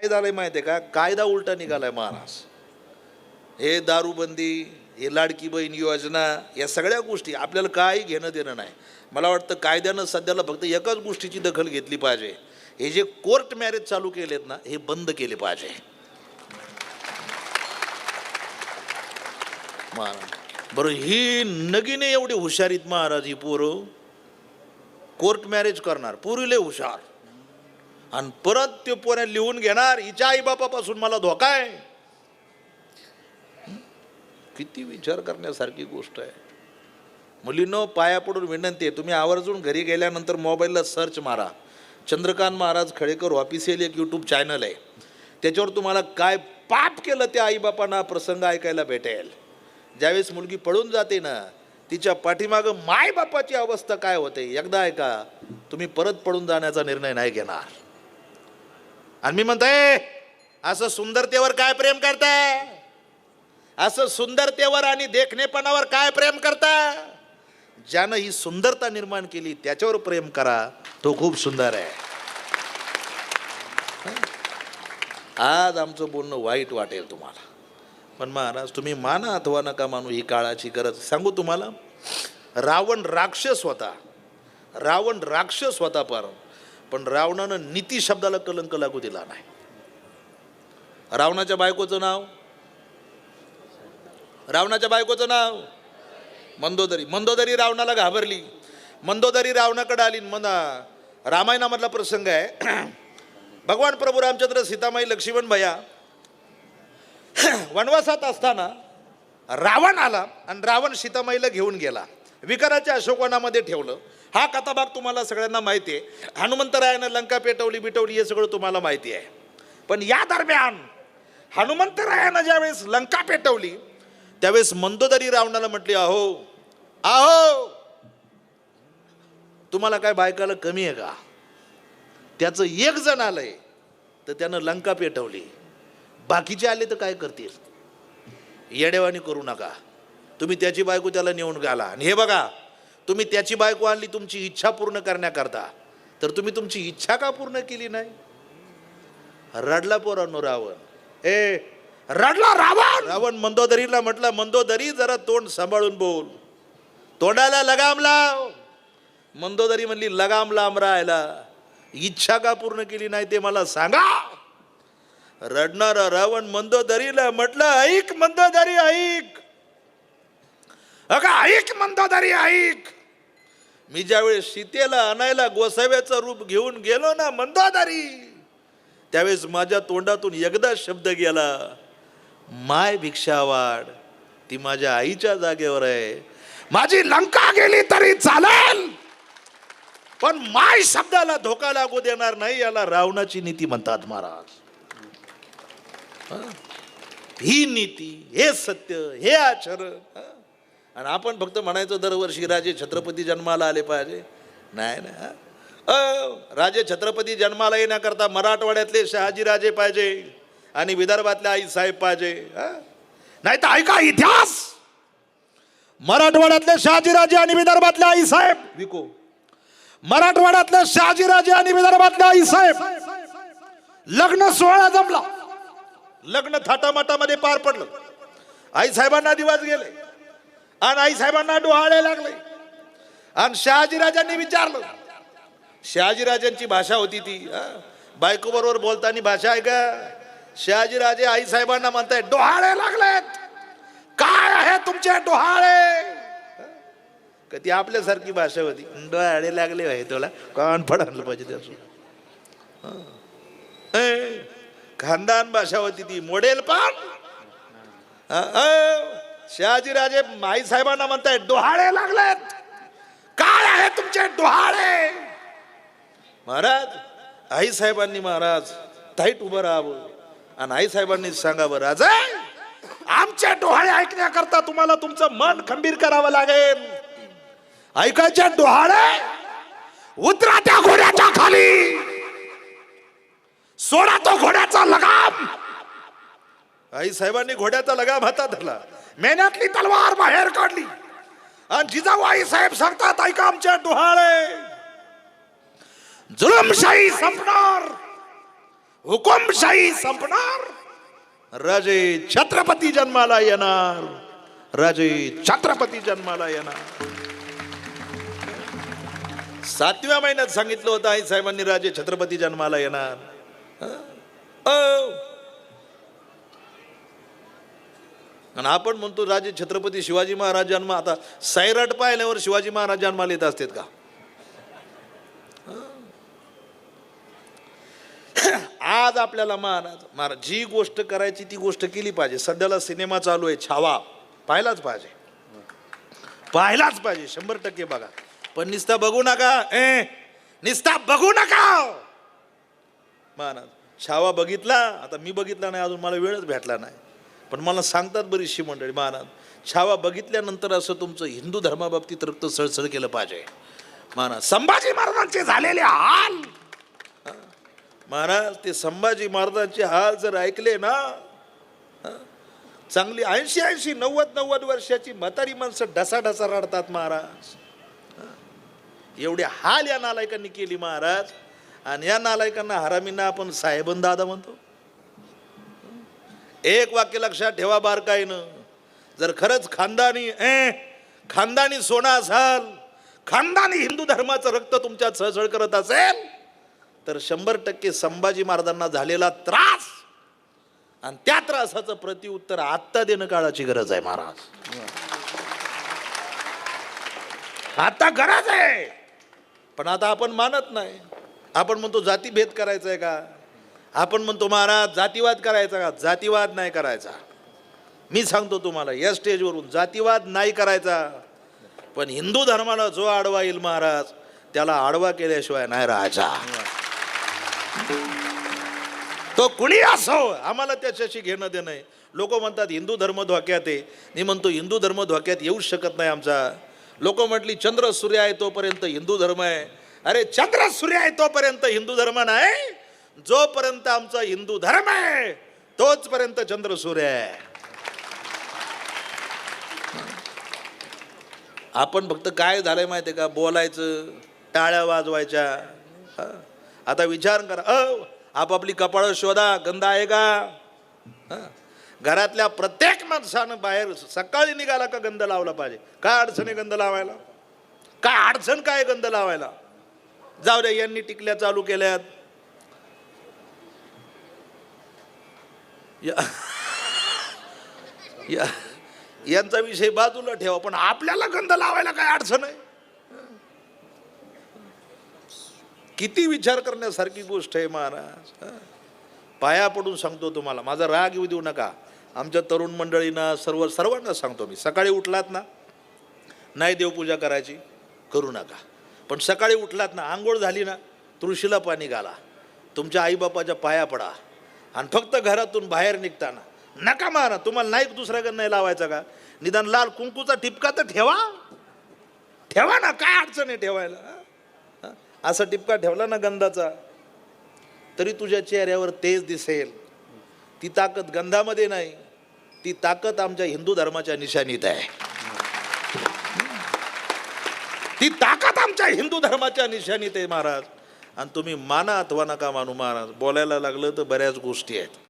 काय झालंय माहिती आहे का? कायदा उलटा निघालाय महाराज हे दारूबंदी हे लाडकी बहीण योजना या सगळ्या गोष्टी आपल्याला काही घेणं देणं नाही. मला वाटतं कायद्यानं सध्याला फक्त एकाच गोष्टीची दखल घेतली पाहिजे. हे जे कोर्ट मॅरेज चालू केलेत ना हे बंद केले पाहिजे. महाराज बरं ही नगीने एवढी हुशारीत महाराज ही पोरं कोर्ट मॅरेज करणार. पुरीले हुशार. आणि परत ते पोऱ्या लिहून घेणार हिच्या आईबापापासून मला धोका आहे. किती विचार करण्यासारखी गोष्ट आहे. मुलींनो पाया पडून विनंती आहे तुम्ही आवर्जून घरी गेल्यानंतर मोबाईलला सर्च मारा. चंद्रकांत महाराज खळेकर ऑफिशियल एक यूट्यूब चॅनल आहे. त्याच्यावर तुम्हाला काय पाप केलं त्या आईबापांना प्रसंग ऐकायला भेटेल. ज्यावेळेस मुलगी पळून जाते ना तिच्या पाठीमागं मायबापाची अवस्था काय होते? एकदा ऐका तुम्ही परत पळून जाण्याचा निर्णय नाही घेणार. आणि मी म्हणतोय असं सुंदरतेवर काय प्रेम करताय असं सुंदरतेवर आणि देखणेपणावर काय प्रेम करता? ज्यानं ही सुंदरता निर्माण केली त्याच्यावर प्रेम करा तो खूप सुंदर आहे. आज आमचं बोलणं वाईट वाटेल तुम्हाला. पण महाराज तुम्ही माना अथवा नका मानू ही काळाची गरज. सांगू तुम्हाला रावण राक्षस होता. रावण राक्षस होता पर पण रावणानं नीती शब्दाला कलंक लागू दिला नाही. रावणाच्या बायकोचं नाव? रावणाच्या बायकोचं नाव? मंदोदरी. मंदोदरी रावणाला घाबरली. मंदोदरी रावणाकडे आली. मना रामायणामधला प्रसंग आहे. भगवान प्रभू रामचंद्र सीतामाई लक्ष्मण भया वनवासात असताना रावण आला आणि रावण सीतामाईला घेऊन गेला. विकाराच्या अशोकवनामध्ये ठेवलं. हा कथाभाग तुम्हाला सगळ्यांना माहिती आहे. हनुमंतरायानं लंका पेटवली बिटवली हे सगळं तुम्हाला माहिती आहे. पण या दरम्यान हनुमंतरायानं ज्यावेळेस लंका पेटवली त्यावेळेस मंदोदरी रावणाला म्हटली अहो अहो तुम्हाला काय बायकाला कमी आहे का? त्याचं एक जण आलंय तर त्यानं लंका पेटवली. बाकीचे आले तर काय करतील? येडेवानी करू नका. तुम्ही त्याची बायको त्याला नेऊन घाला. आणि हे बघा तुम्ही त्याची बायको आणली तुमची इच्छा पूर्ण करण्याकरता. तर तुम्ही तुमची इच्छा का पूर्ण केली नाही? रडला पोरांनो रावण. ए रडला रावण! रावण मंदोदरीला म्हटलं मंदोदरी जरा तोंड सांभाळून बोल. तोंडाला लगाम लाव. मंदोदरी म्हणली लगाम लांब राहायला. इच्छा का पूर्ण केली नाही ते मला सांगा. रडणारा रावण मंदोदरीला म्हटलं ऐक मंदोदरी ऐक. अगा ऐक मंदोदरी ऐक. मी ज्यावेळेस सीतेला आणायला गोसाव्याचं रूप घेऊन गेलो ना मंदोदारी त्यावेळेस माझ्या तोंडातून एकदा शब्द गेला माय भिक्षावाड ती माझ्या आईच्या जागेवर आहे. माझी लंका गेली तरी चालेल पण माय शब्दाला धोका लागू देणार नाही याला रावणाची नीती म्हणतात महाराज. ही? नीती हे सत्य हे आचरण आणि आपण फक्त म्हणायचं दरवर्षी राजे छत्रपती जन्माला आले पाहिजे. नाही ना अ, राजे छत्रपती जन्माला येण्याकरता मराठवाड्यातले शहाजीराजे पाहिजे आणि विदर्भातले आई साहेब पाहिजे नाही तर ऐका इतिहास. मराठवाड्यातले शहाजीराजे आणि विदर्भातले आई साहेब. विको. मराठवाड्यातले शहाजीराजे आणि विदर्भातले आई साहेब. लग्न सोहळा जमला. लग्न थाटामाटामध्ये पार पडलं. आई साहेबांना दिवस गेले. आणि आई साहेबांना डोहाळे लागले. आणि शहाजीराजांनी विचारलं. शहाजीराजांची भाषा होती ती बायको बरोबर बोलताना भाषा आहे का? शहाजीराजे आई साहेबांना म्हणताय डोहाळे लागलेत. काय आहे तुमचे डोहाळे? कधी आपल्यासारखी भाषा होती. डोहाळे लागले आहे तुला. कान पडायला पाहिजे त्याचं ए, खानदान भाषा होती ती. मोडेल पण शहाजीराजे माई साहेबांना म्हणताय डोहाळे लागलेत. काय आहे तुमचे डोहाळे? महाराज आई साहेबांनी महाराज ताईट उभं राहावं आणि आई साहेबांनी सांगावं राजा आमच्या डोहाळे ऐकण्याकरता तुम्हाला तुमचं मन खंबीर करावं लागेल. ऐकायच्या डोहाळे? उतरा त्या घोड्याच्या खाली. सोडा तो घोड्याचा लगाम. आई साहेबांनी घोड्याचा लगाम हातात धरला. मेहनतली तलवार बाहेर काढली. आणि जिजाबाई साहेब सांगतात ऐका आमच्या डोहाळे. जुलमशाही संपणार. हुकुमशाही संपणार. राजे छत्रपती जन्माला येणार. राजे छत्रपती जन्माला येणार. सातव्या महिन्यात सांगितलं होतं आई साहेबांनी राजे छत्रपती जन्माला येणार हं? अ. आणि आपण म्हणतो राजे छत्रपती शिवाजी महाराजांना आता सैराट पाहिल्यावर शिवाजी महाराजांना येत असतात का? आज आपल्याला महाराज महाराज जी गोष्ट करायची ती गोष्ट केली पाहिजे. सध्याला सिनेमा चालू आहे छावा. पाहिलाच पाहिजे. पाहिलाच पाहिजे शंभर टक्के बघा. पण निस्ता बघू नका ए निस्ता बघू नका. महाराज छावा बघितला आता मी बघितला नाही अजून मला वेळच भेटला नाही. पण मला सांगतात बरीचशी मंडळी महाराज छावा बघितल्यानंतर असं तुमचं हिंदू धर्माबाबतीत रक्त सळसळ केलं पाहिजे. महाराज संभाजी महाराजांचे झालेले हाल. महाराज ते संभाजी महाराजांचे हाल जर ऐकले ना चांगली ऐंशी ऐंशी नव्वद नव्वद वर्षाची म्हातारी माणसं ढसा ढसा रडतात महाराज. एवढे हाल या नालायकांनी केली महाराज. आणि या नालायकांना हरामींना आपण साहेबन दादा म्हणतो. एक वाक्य लक्षात ठेवा बारकाईनं. जर खरंच खानदानी ए खानदानी सोना असाल खानदानी हिंदू धर्माचं रक्त तुमच्यात सळसळ करत असेल तर शंभर टक्के संभाजी महाराजांना झालेला त्रास आणि त्या त्रासाचं प्रतिउत्तर आत्ता देणं काळाची गरज आहे महाराज. आता गरज आहे. पण आता आपण मानत नाही. आपण म्हणतो जातीभेद करायचा आहे का? आपण म्हणतो महाराज जातीवाद करायचा का? जातीवाद नाही करायचा. मी सांगतो तुम्हाला या स्टेजवरून जातीवाद नाही करायचा. पण हिंदू धर्माला जो आडवा येईल महाराज त्याला आडवा केल्याशिवाय नाही राहायचा. तो कुणी असो आम्हाला त्याच्याशी घेणं देणं आहे. लोक म्हणतात हिंदू धर्म धोक्यात आहे. मी म्हणतो हिंदू धर्म धोक्यात येऊच शकत नाही आमचा. लोक म्हटली चंद्र सूर्य आहे तोपर्यंत हिंदू धर्म आहे. अरे चंद्र सूर्य आहे तोपर्यंत हिंदू धर्म नाही? जोपर्यंत आमचा हिंदू धर्म आहे तोचपर्यंत चंद्र सूर्य आहे. आपण फक्त काय झालंय माहिती आहे का? बोलायचं टाळ्या वाजवायच्या. आता विचार करा. अ आपापली कपाळ शोधा गंध आहे का? घरातल्या प्रत्येक माणसानं बाहेर सकाळी निघाला का गंध लावला पाहिजे? काय अडचण आहे गंध लावायला? काय अडचण काय गंध लावायला? जाऊ दे यांनी टिकल्या चालू केल्यात. या- या यांचा विषय बाजूला ठेवा पण आपल्याला गंध लावायला काय अडचण आहे? किती विचार करण्यासारखी गोष्ट आहे महाराज पाया पडून सांगतो तुम्हाला माझा राग येऊ देऊ नका. आमच्या तरुण मंडळींना सर्व सर्वांना सांगतो मी सकाळी उठलात ना नाही देवपूजा करायची करू नका. पण सकाळी उठलात ना आंघोळ झाली ना तुळशीला पाणी घाला. तुमच्या आईबापाच्या पाया पडा. आणि फक्त घरातून बाहेर निघताना. नका मारा तुम्हाला नाही दुसऱ्याकडे नाही लावायचा का? निदान लाल कुंकूचा टिपका तर ठेवा. ठेवा ना काय अडचण आहे ठेवायला? असा टिपका ठेवला ना गंधाचा तरी तुझ्या चेहऱ्यावर तेज दिसेल. ती ताकद गंधामध्ये नाही ती ताकद आमच्या हिंदू धर्माच्या निशाणीत आहे. ती ताकद आमच्या हिंदू धर्माच्या निशाणीत आहे महाराज. आणि तुम्ही माना अथवा नका मानू महाराज बोलायला लागलं तर बऱ्याच गोष्टी आहेत.